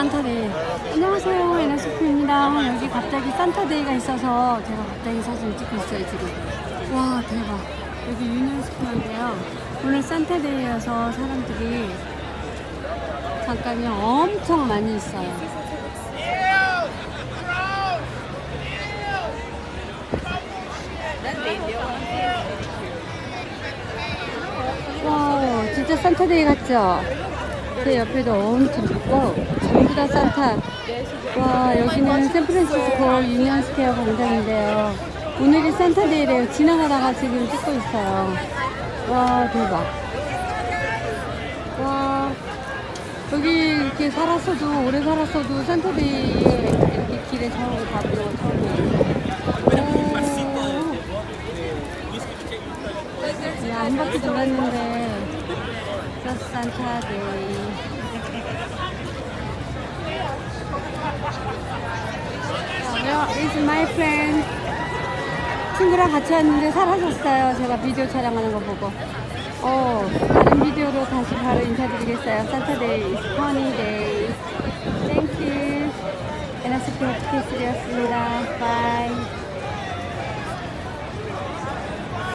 산타데이. 안녕하세요. 에너스프입니다. 여기 갑자기 산타데이가 있어서 제가 갑자기 사진을 찍고 있어요, 지금. 와, 대박. 여기 유니온 스퀘어인데요. 오늘 산타데이여서 사람들이 잠깐이 엄청 많이 있어요. 와, 진짜 산타데이 같죠? 제 옆에도 엄청 있고, 전부 다 산타. 와, 여기는 샌프란시스코 유니언 스퀘어 광장인데요. 오늘이 산타데이래요. 지나가다가 지금 찍고 있어요. 와, 대박. 와, 여기 이렇게 살았어도, 오래 살았어도 산타데이에 이렇게 길에 처음 가보는 건 처음이에요. 오. 야, 한 바퀴 돌았는데, 저 산타데이. Where is my friend? 친구랑 같이 왔는데 사라졌어요. 제가 비디오 촬영하는 거 보고. 어, 다른 비디오로 다시 바로 인사드리겠어요. 산타데이, 허니데이. 땡큐. 에너스피 호스피스였습니다. 바이.